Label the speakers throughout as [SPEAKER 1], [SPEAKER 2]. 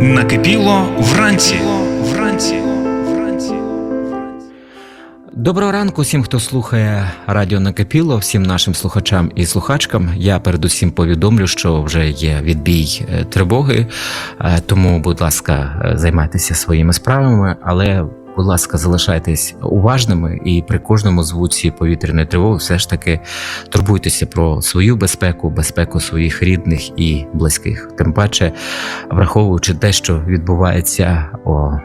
[SPEAKER 1] Накипіло вранці. Вранці.
[SPEAKER 2] Доброго ранку всім, хто слухає радіо Накипіло, всім нашим слухачам і слухачкам. Я передусім повідомлю, що вже є відбій е, тривоги, е, тому, будь ласка, е, займайтеся своїми справами, але. Будь ласка, залишайтесь уважними і при кожному звуці повітряної тривоги все ж таки турбуйтеся про свою безпеку, безпеку своїх рідних і близьких. Тим паче, враховуючи те, що відбувається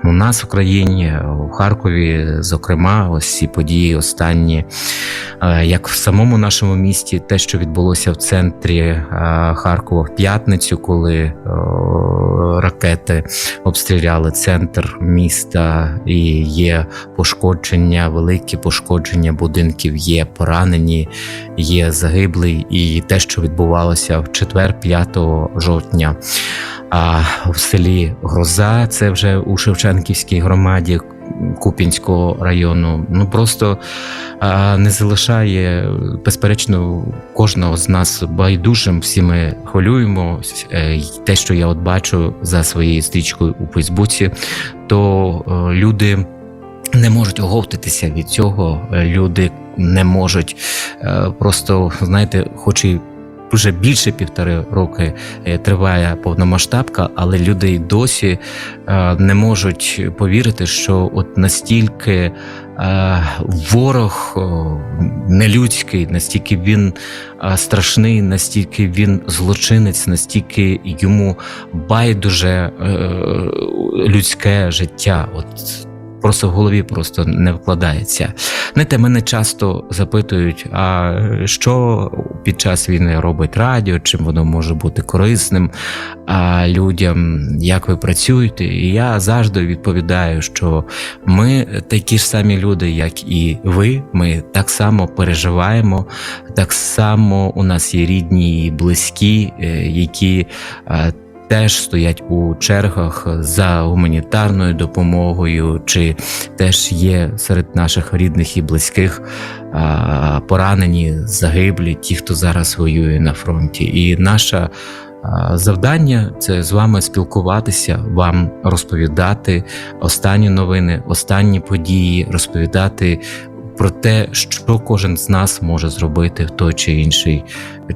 [SPEAKER 2] у нас в Україні, у Харкові, зокрема, ось ці події останні, е, як в самому нашому місті, те, що відбулося в центрі е, Харкова в п'ятницю, коли ракети обстріляли центр міста, і є пошкодження, великі пошкодження будинків, є поранені, є загиблий, і те, що відбувалося в четвер, 5 жовтня. А в селі Гроза, це вже у Шевченківській громаді Купінського району, ну просто не залишає безперечно кожного з нас байдужим. Всі ми хвилюємо. Е, Те, що я от бачу за своєю стрічкою у Фейсбуці, то е, люди. Не можуть оговтатися від цього. Е, Люди не можуть просто знаєте, хоч і вже більше півтори роки е, триває повномасштабка, але люди й досі е, не можуть повірити, що от настільки е, ворог нелюдський, настільки він страшний, настільки він злочинець, настільки йому байдуже людське життя. От Просто в голові просто не вкладається. Знаєте, мене часто запитують, а що під час війни робить радіо, чим воно може бути корисним а людям, як ви працюєте? І я завжди відповідаю, що ми такі ж самі люди, як і ви. Ми так само переживаємо, так само у нас є рідні і близькі, е, які. Теж стоять у чергах за гуманітарною допомогою, чи теж є серед наших рідних і близьких поранені, загиблі, ті, хто зараз воює на фронті. І наше завдання це з вами спілкуватися, вам розповідати останні новини, останні події, розповідати. Про те, що кожен з нас може зробити в той чи інший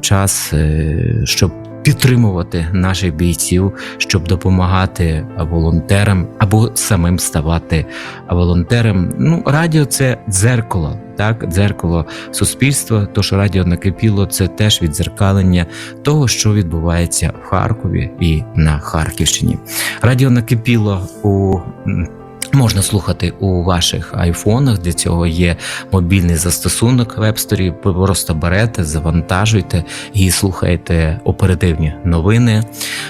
[SPEAKER 2] час, е, щоб підтримувати наших бійців, щоб допомагати волонтерам або самим ставати волонтером. Ну, радіо це дзеркало, так, дзеркало суспільства. Тож радіо накипіло це теж відзеркалення того, що відбувається в Харкові і на Харківщині. Радіо накипіло у Можна слухати у ваших айфонах. Для цього є мобільний застосунок в Просто берете, завантажуйте і слухаєте оперативні новини,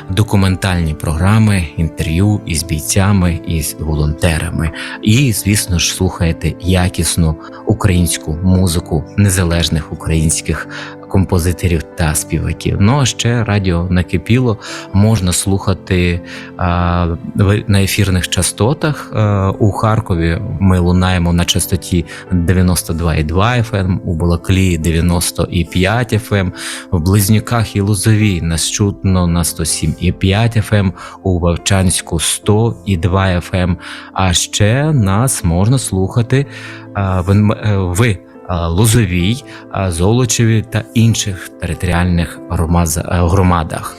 [SPEAKER 2] документальні програми, інтерв'ю із бійцями, із волонтерами. І, звісно ж, слухаєте якісну українську музику незалежних українських композиторів та співаків. Ну а ще радіо накипіло можна слухати а, на ефірних частотах. А, у Харкові ми лунаємо на частоті 92,2 FM, у Балаклії 90,5 FM, в Близнюках і Лозовій нас чутно на 107,5 FM, у Вовчанську 100,2 FM, а ще нас можна слухати а, в, е, в Лозовій, Золочеві та інших територіальних е, громадах.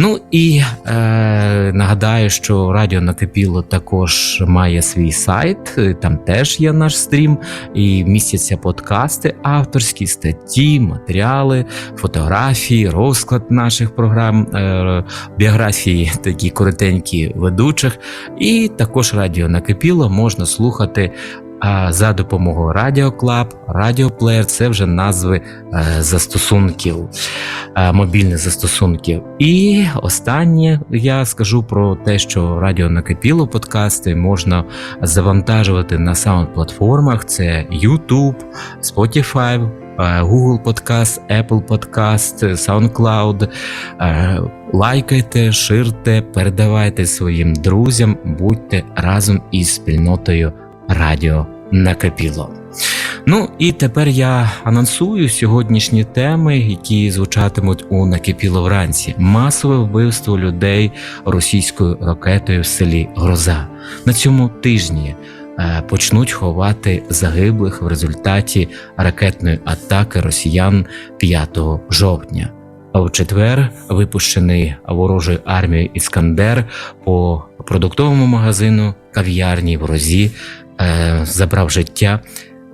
[SPEAKER 2] Ну і е, нагадаю, що Радіо Накипіло також має свій сайт, е, там теж є наш стрім, і містяться подкасти, авторські статті, матеріали, фотографії, розклад наших програм, е, біографії такі коротенькі ведучих. І також Радіо Накипіло можна слухати за допомогою Радіо Клаб, Радіоплеєр це вже назви е, застосунків, е, мобільних застосунків. І останнє я скажу про те, що радіо накипіло подкасти можна завантажувати на саунд-платформах: це YouTube, Spotify. е, Google Podcast, Apple Podcast, SoundCloud. Лайкайте, ширте, передавайте своїм друзям, будьте разом із спільнотою Радіо накипіло. Ну і тепер я анонсую сьогоднішні теми, які звучатимуть у накипіло вранці. Масове вбивство людей російською ракетою в селі Гроза. На цьому тижні е, почнуть ховати загиблих в результаті ракетної атаки росіян 5 жовтня. А в четвер випущений ворожою армією Іскандер по продуктовому магазину кав'ярні в Розі е, забрав життя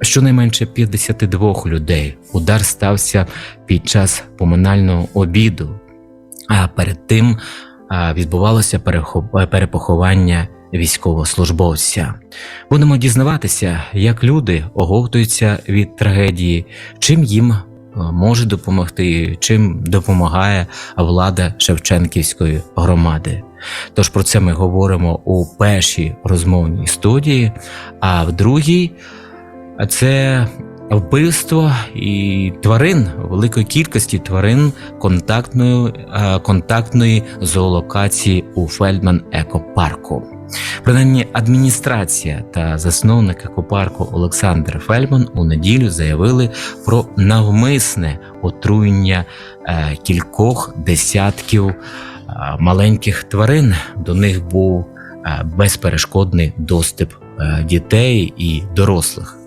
[SPEAKER 2] щонайменше 52 людей. Удар стався під час поминального обіду. А перед тим відбувалося перехо- перепоховання військовослужбовця. Будемо дізнаватися, як люди оговтуються від трагедії, чим їм е, може допомогти, чим допомагає влада Шевченківської громади. Тож про це ми говоримо у першій розмовній студії, а в другій це вбивство і тварин, великої кількості тварин контактної, е, контактної зоолокації у Фельдман екопарку. Принаймні, адміністрація та засновник екопарку Олександр Фельдман у неділю заявили про навмисне отруєння е, кількох десятків маленьких тварин. До них був е, безперешкодний доступ е, дітей і дорослих.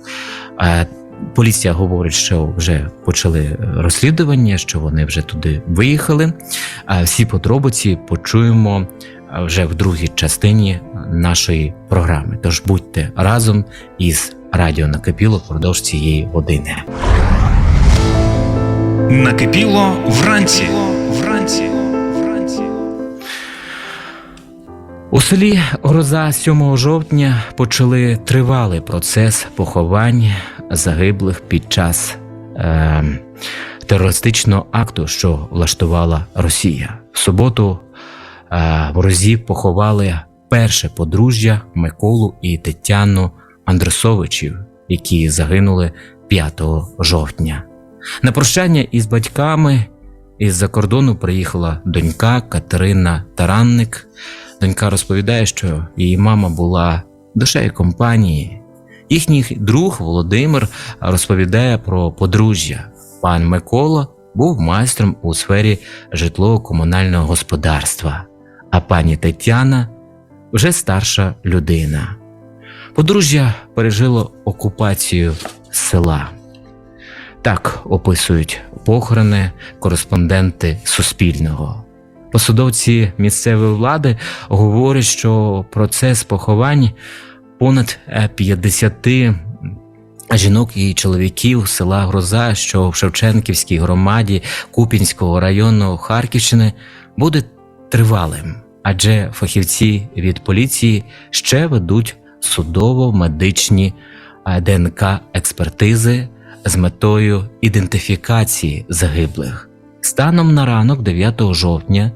[SPEAKER 2] Е, Поліція говорить, що вже почали розслідування, що вони вже туди виїхали. Всі подробиці почуємо е, вже в другій частині нашої програми. Тож будьте разом із радіо накипіло впродовж цієї години.
[SPEAKER 1] Накипіло. Вранці. Вранці.
[SPEAKER 2] У селі Гроза 7 жовтня почали тривалий процес поховань загиблих під час е, терористичного акту, що влаштувала Росія. В суботу е, в Розі поховали перше подружжя Миколу і Тетяну Андресовичів, які загинули 5 жовтня. На прощання із батьками із-за кордону приїхала донька Катерина Таранник. Донька розповідає, що її мама була душею компанії. Їхній друг Володимир розповідає про подружжя. Пан Микола був майстром у сфері житлово-комунального господарства, а пані Тетяна вже старша людина. Подружжя пережило окупацію села. Так описують похорони кореспонденти Суспільного. Посадовці місцевої влади говорять, що процес поховань понад е, 50 жінок і чоловіків села Гроза, що в Шевченківській громаді Купінського району Харківщини, буде тривалим, адже фахівці від поліції ще ведуть судово-медичні е, ДНК-експертизи з метою ідентифікації загиблих. Станом на ранок 9 жовтня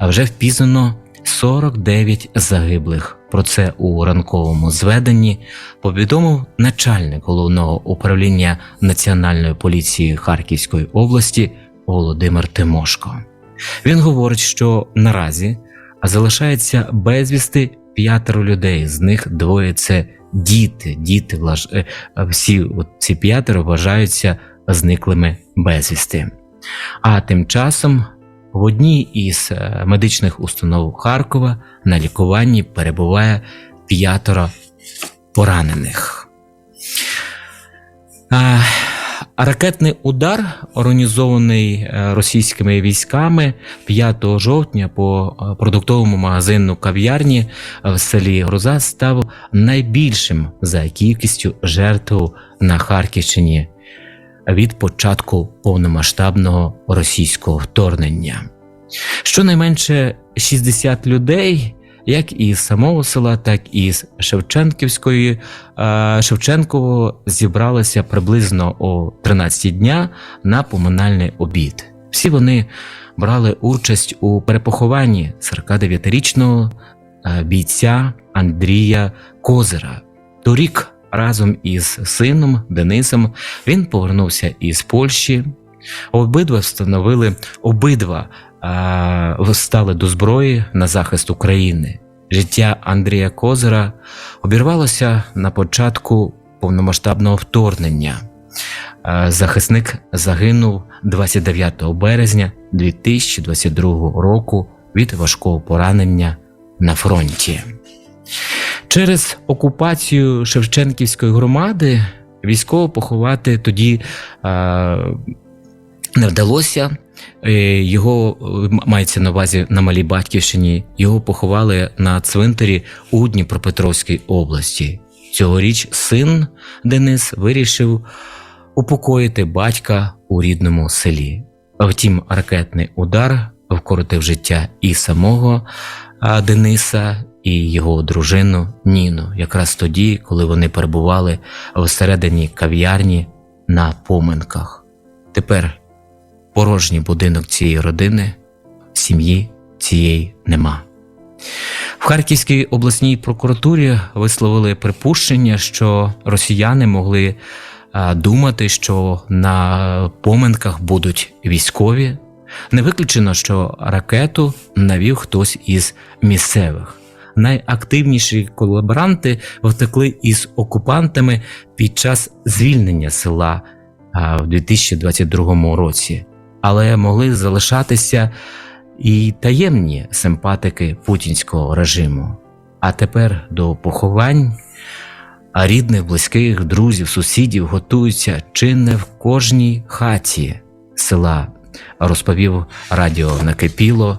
[SPEAKER 2] вже впізнано 49 загиблих. Про це у ранковому зведенні повідомив начальник головного управління Національної поліції Харківської області Володимир Тимошко. Він говорить, що наразі залишається безвісти п'ятеро людей, з них двоє це діти. Діти е, всі ці п'ятеро вважаються зниклими безвісти. А тим часом в одній із е, медичних установ Харкова на лікуванні перебуває п'ятеро поранених. Ракетний удар, організований е, російськими військами 5 жовтня по е, продуктовому магазину кав'ярні в селі Гроза, став найбільшим за кількістю жертв на Харківщині від початку повномасштабного російського вторгнення. Щонайменше 60 людей, як із самого села, так і з Шевченківської е, Шевченково зібралися приблизно о 13 дня на поминальний обід. Всі вони брали участь у перепохованні 49-річного е, бійця Андрія Козира. Торік разом із сином Денисом він повернувся із Польщі. Обидва встановили обидва а, стали до зброї на захист України. Життя Андрія Козира обірвалося на початку повномасштабного вторгнення. Захисник загинув 29 березня 2022 року від важкого поранення на фронті. Через окупацію Шевченківської громади військово поховати тоді не вдалося. Е, Його е, мається на увазі на малій батьківщині. Його поховали на цвинтарі у Дніпропетровській області. Цьогоріч син Денис вирішив упокоїти батька у рідному селі. Втім, ракетний удар вкоротив життя і самого Дениса, і його дружину Ніну, якраз тоді, коли вони перебували всередині кав'ярні на поминках. Тепер порожній будинок цієї родини, сім'ї цієї нема. В Харківській обласній прокуратурі висловили припущення, що росіяни могли думати, що на поминках будуть військові. Не виключено, що ракету навів хтось із місцевих. Найактивніші колаборанти втекли із окупантами під час звільнення села в 2022 році, але могли залишатися і таємні симпатики путінського режиму. А тепер до поховань. А рідних, близьких, друзів, сусідів готуються чи не в кожній хаті села, розповів радіо Накипіло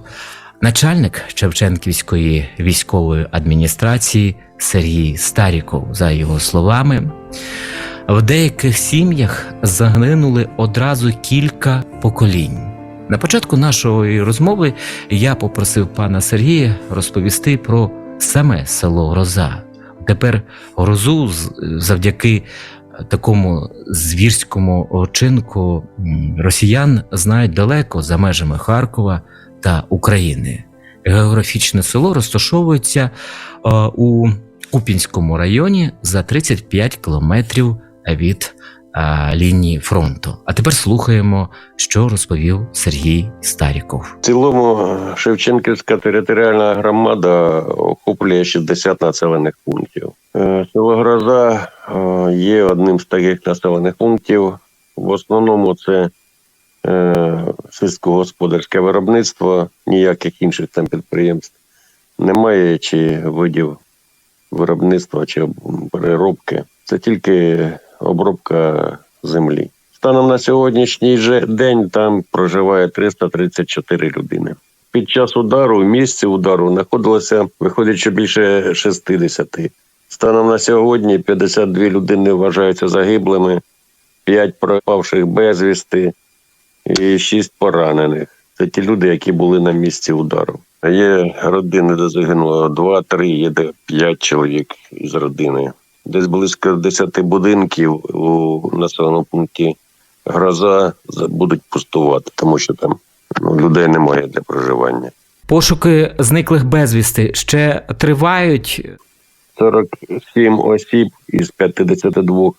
[SPEAKER 2] начальник Шевченківської військової адміністрації Сергій Старіков. За його словами, в деяких сім'ях загинули одразу кілька поколінь. На початку нашої розмови я попросив пана Сергія розповісти про саме село Гроза. Тепер грозу завдяки такому звірському очинку росіян знають далеко за межами Харкова та України. Географічне село розташовується е, у Купінському районі за 35 кілометрів від е, лінії фронту. А тепер слухаємо, що розповів Сергій Старіков.
[SPEAKER 3] В цілому е, Шевченківська територіальна громада охоплює 60 населених пунктів. Село Гроза є одним з таких населених пунктів. В основному це сільськогосподарське виробництво, ніяких інших там підприємств немає, чи видів виробництва, чи переробки. Це тільки обробка землі. Станом на сьогоднішній же день там проживає 334 людини. Під час удару, в місці удару знаходилося, виходить, більше 60. Станом на сьогодні 52 людини вважаються загиблими, 5 пропавших безвісти і 6 поранених. Це ті люди, які були на місці удару. Є родини, де загинуло 2-3, є де 5 чоловік із родини. Десь близько 10 будинків у населеному пункті гроза будуть пустувати, тому що там ну, людей немає для проживання.
[SPEAKER 2] Пошуки зниклих безвісти ще тривають.
[SPEAKER 3] 47 осіб із 52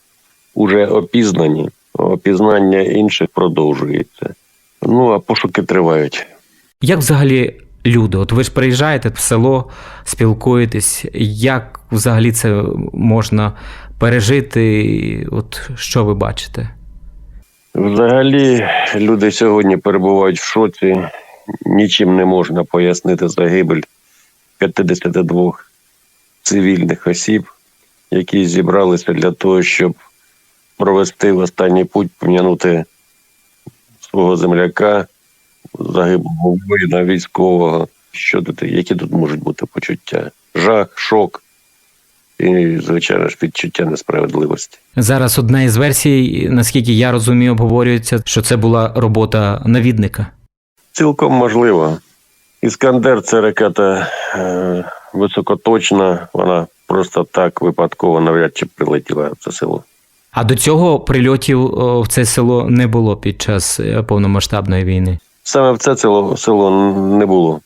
[SPEAKER 3] вже опізнані. Опізнання інших продовжується. Ну а пошуки тривають.
[SPEAKER 2] Як взагалі люди? От ви ж приїжджаєте в село, спілкуєтесь. Як взагалі це можна пережити? От що ви бачите?
[SPEAKER 3] Взагалі, люди сьогодні перебувають в шоці. Нічим не можна пояснити загибель 52 цивільних осіб, які зібралися для того, щоб провести в останній путь, пом'янути свого земляка, загиблого воїна військового. Що тут, які тут можуть бути почуття? Жах, шок і, звичайно ж, відчуття несправедливості.
[SPEAKER 2] Зараз одна із версій, наскільки я розумію, обговорюється, що це була робота навідника.
[SPEAKER 3] Цілком можливо. Іскандер це ракета е, високоточна, вона просто так випадково навряд чи прилетіла в це село.
[SPEAKER 2] А до цього прильотів в це село не було під час е, повномасштабної війни.
[SPEAKER 3] Саме в це село, село не було.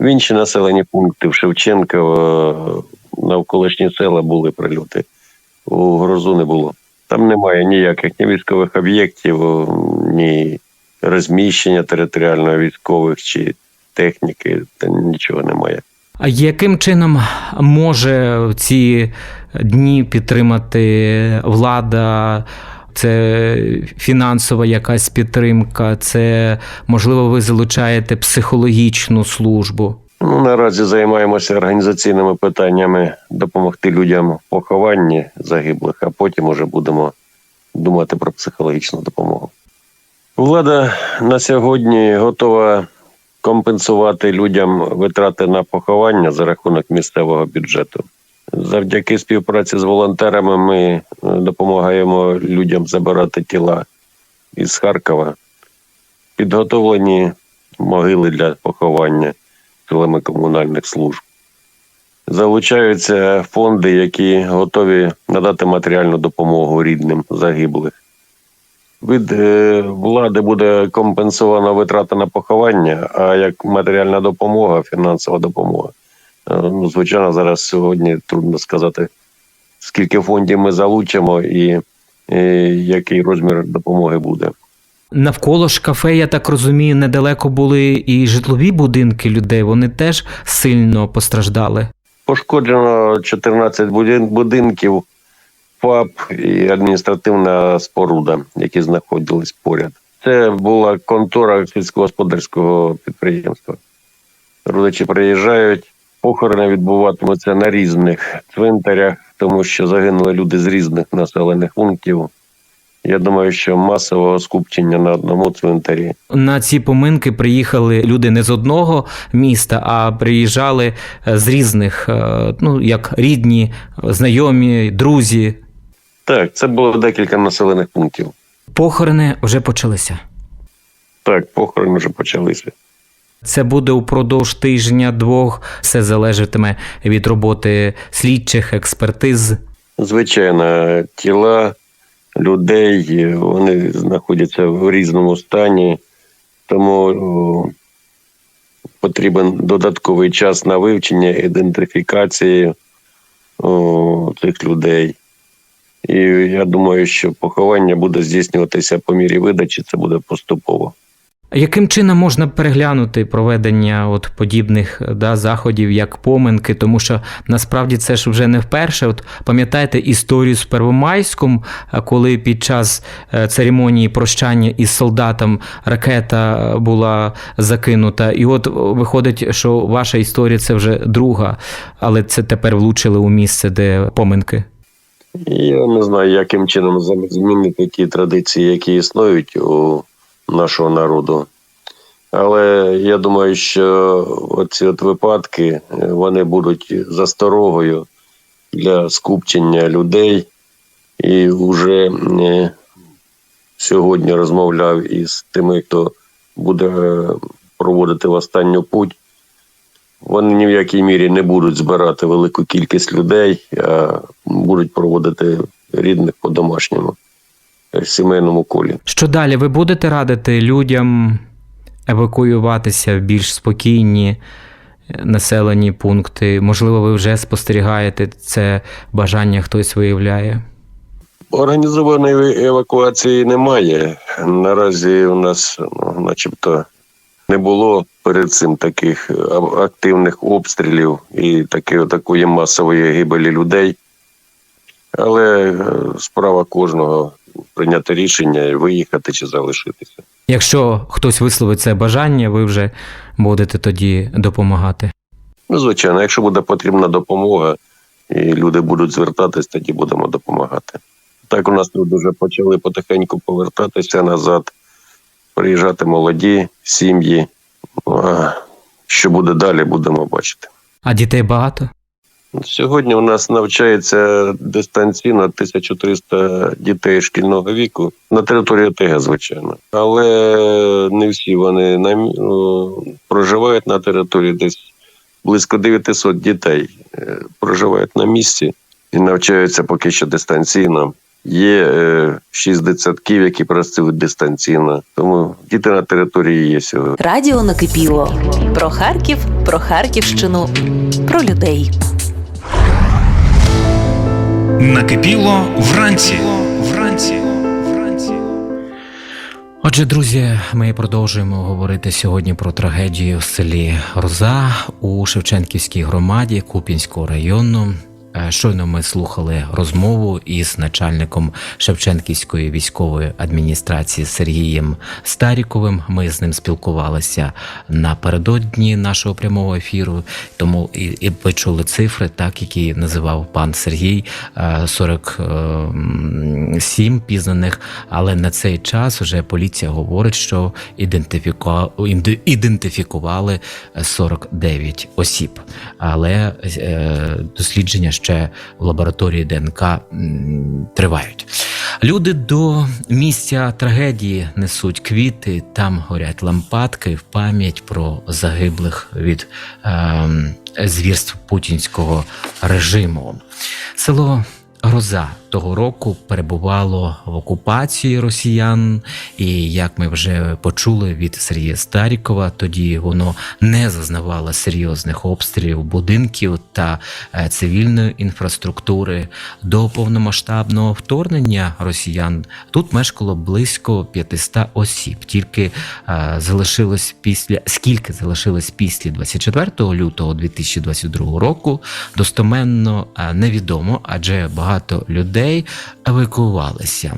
[SPEAKER 3] В інші населені пункти в Шевченково, навколишні села були прильоти. У Грозу не було. Там немає ніяких ні військових об'єктів, ні розміщення територіально військових чи техніки, та нічого немає.
[SPEAKER 2] Яким чином може ці дні підтримати влада це фінансова якась підтримка, це можливо ви залучаєте психологічну службу.
[SPEAKER 3] Ну, наразі займаємося організаційними питаннями допомогти людям в похованні загиблих, а потім уже будемо думати про психологічну допомогу. Влада на сьогодні готова компенсувати людям витрати на поховання за рахунок місцевого бюджету. Завдяки співпраці з волонтерами ми е, допомагаємо людям забирати тіла із Харкова. Підготовлені могили для поховання силами комунальних служб. Залучаються фонди, які готові надати матеріальну допомогу рідним загиблих. Від е, влади буде компенсована витрата на поховання, а як матеріальна допомога, фінансова допомога. Е, ну, звичайно, зараз сьогодні трудно сказати, скільки фондів ми залучимо і, і який розмір допомоги буде.
[SPEAKER 2] Навколо ж кафе, я так розумію, недалеко були і житлові будинки людей. Вони теж сильно постраждали.
[SPEAKER 3] Пошкоджено 14 будинків, ФАП і адміністративна споруда, які знаходились поряд. Це була контора сільськогосподарського підприємства. Родичі приїжджають, похорони відбуватимуться на різних цвинтарях, тому що загинули люди з різних населених пунктів. Я думаю, що масового скупчення на одному цвинтарі
[SPEAKER 2] На ці поминки приїхали люди не з одного міста, а приїжджали е, з різних, е, ну як рідні, знайомі, друзі.
[SPEAKER 3] Так, це було декілька населених пунктів.
[SPEAKER 2] Похорони вже почалися.
[SPEAKER 3] Так, похорони вже почалися.
[SPEAKER 2] Це буде упродовж тижня-двох. Все залежатиме від роботи слідчих, експертиз.
[SPEAKER 3] Звичайно, тіла людей вони знаходяться в різному стані, тому о, потрібен додатковий час на вивчення, ідентифікації о, цих людей. І я думаю, що поховання буде здійснюватися по мірі видачі, це буде поступово.
[SPEAKER 2] Яким чином можна переглянути проведення от подібних да, заходів, як поминки, тому що насправді це ж вже не вперше. От пам'ятаєте історію з Первомайськом, коли під час е, церемонії прощання із солдатом ракета була закинута, і от виходить, що ваша історія це вже друга, але це тепер влучили у місце, де поминки.
[SPEAKER 3] Я не знаю, яким чином змінити ті традиції, які існують у нашого народу. Але я думаю, що оці от випадки е, вони будуть засторогою для скупчення людей. І вже е, сьогодні розмовляв із тими, хто буде е, проводити в останню путь. Вони ні в якій мірі не будуть збирати велику кількість людей, а будуть проводити рідних по-домашньому, е, сімейному колі.
[SPEAKER 2] Що далі? Ви будете радити людям евакуюватися в більш спокійні е, населені пункти? Можливо, ви вже спостерігаєте це бажання хтось виявляє?
[SPEAKER 3] Організованої евакуації немає. Наразі у нас, ну, начебто, не було перед цим таких активних обстрілів і таки, такої масової гибелі людей. Але е, справа кожного прийняти рішення і виїхати чи залишитися.
[SPEAKER 2] Якщо хтось висловить це бажання, ви вже будете тоді допомагати.
[SPEAKER 3] Ну, звичайно, якщо буде потрібна допомога, і люди будуть звертатись, тоді будемо допомагати. Так у нас люди вже почали потихеньку повертатися назад, приїжджати молоді сім'ї. Що буде далі, будемо бачити.
[SPEAKER 2] А дітей багато?
[SPEAKER 3] Сьогодні у нас навчається дистанційно 1300 дітей шкільного віку на території ОТГ, звичайно. Але не всі вони на, ну, проживають на території десь близько 900 дітей е, проживають на місці і навчаються поки що дистанційно. Є е, 6 дитсадків, які працюють дистанційно, тому діти на території є сьогодні.
[SPEAKER 4] Радіо накипіло про Харків, про Харківщину, про людей.
[SPEAKER 1] Накипіло вранці. Вранці. Вранці.
[SPEAKER 2] Отже, друзі, ми продовжуємо говорити сьогодні про трагедію в селі Роза у Шевченківській громаді Купінського району. Е, Щойно ми слухали розмову із начальником Шевченківської військової адміністрації Сергієм Старіковим. Ми з ним спілкувалися напередодні нашого прямого ефіру. Тому і, і ви чули цифри, так які називав пан Сергій е, 47 пізнаних. Але на цей час вже поліція говорить, що ідентифікували 49 осіб. Але е, дослідження ще в лабораторії ДНК тривають. Люди до місця трагедії несуть квіти, там горять лампадки в пам'ять про загиблих від е, звірств путінського режиму. Село Гроза того року перебувало в окупації росіян, і як ми вже почули від Сергія Старікова, тоді воно не зазнавало серйозних обстрілів будинків та е, цивільної інфраструктури. До повномасштабного вторгнення росіян тут мешкало близько 500 осіб. Тільки е, залишилось після скільки залишилось після 24 лютого 2022 року, достоменно е, невідомо, адже багато людей евакуювалися.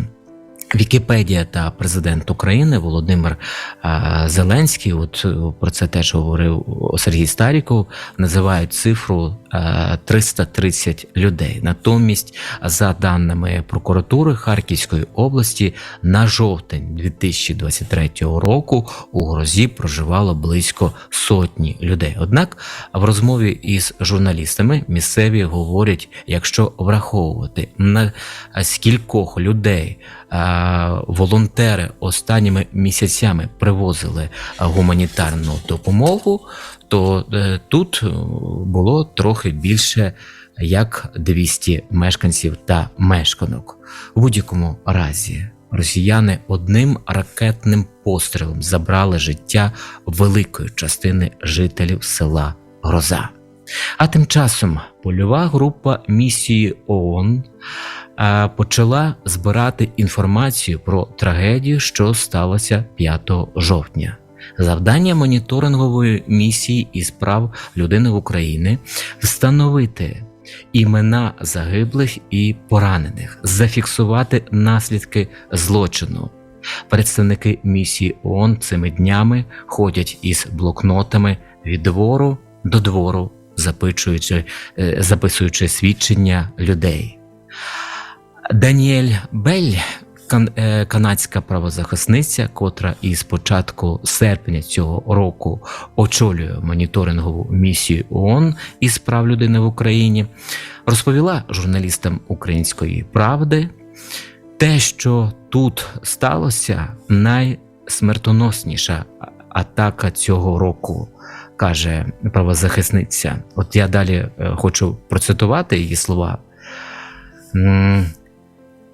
[SPEAKER 2] Вікіпедія та президент України Володимир е, Зеленський, от е, про це теж говорив Сергій Старіков, називають цифру е, 330 людей. Натомість, за даними прокуратури Харківської області, на жовтень 2023 року у грозі проживало близько сотні людей. Однак в розмові із журналістами місцеві говорять, якщо враховувати на скількох людей е, волонтери останніми місяцями привозили гуманітарну допомогу, то е, тут е, було трохи більше як 200 мешканців та мешканок. У будь-якому разі росіяни одним ракетним пострілом забрали життя великої частини жителів села Гроза. А тим часом польова група місії ООН почала збирати інформацію про трагедію, що сталося 5 жовтня. Завдання моніторингової місії із прав людини в Україні встановити імена загиблих і поранених, зафіксувати наслідки злочину. Представники місії ООН цими днями ходять із блокнотами від двору до двору, записуючи, е, записуючи свідчення людей. Даніель Бель, е, канадська правозахисниця, котра із початку серпня цього року очолює моніторингову місію ООН із прав людини в Україні, розповіла журналістам Української правди те, що тут сталося, найсмертоносніша атака цього року. Каже правозахисниця. От я далі е, хочу процитувати її слова.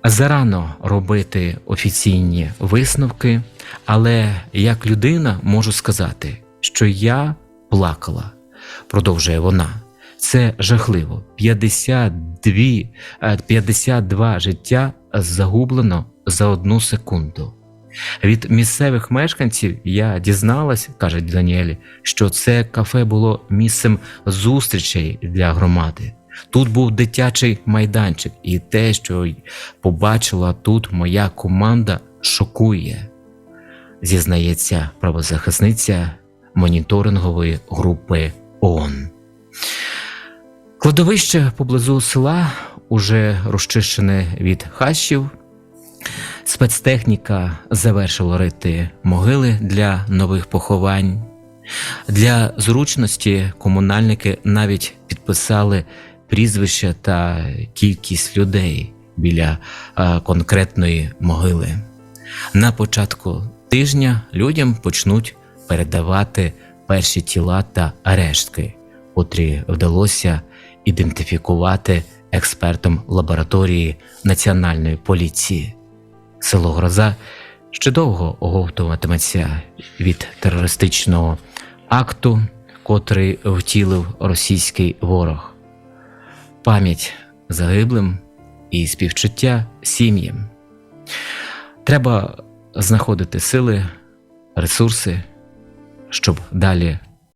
[SPEAKER 2] Зарано робити офіційні висновки, але як людина можу сказати, що я плакала, продовжує вона. Це жахливо. 52, е, 52 життя загублено за одну секунду. Від місцевих мешканців я дізналась, каже Даніель, що це кафе було місцем зустрічей для громади. Тут був дитячий майданчик, і те, що побачила тут моя команда, шокує, зізнається правозахисниця моніторингової групи ООН. Кладовище поблизу села уже розчищене від хащів. Спецтехніка завершила рити могили для нових поховань. Для зручності комунальники навіть підписали прізвища та кількість людей біля конкретної могили. На початку тижня людям почнуть передавати перші тіла та рештки, котрі вдалося ідентифікувати експертам лабораторії Національної поліції. Село Гроза ще довго оговтуватиметься від терористичного акту, котрий втілив російський ворог. Пам'ять загиблим і співчуття сім'ям. Треба знаходити сили, ресурси, щоб далі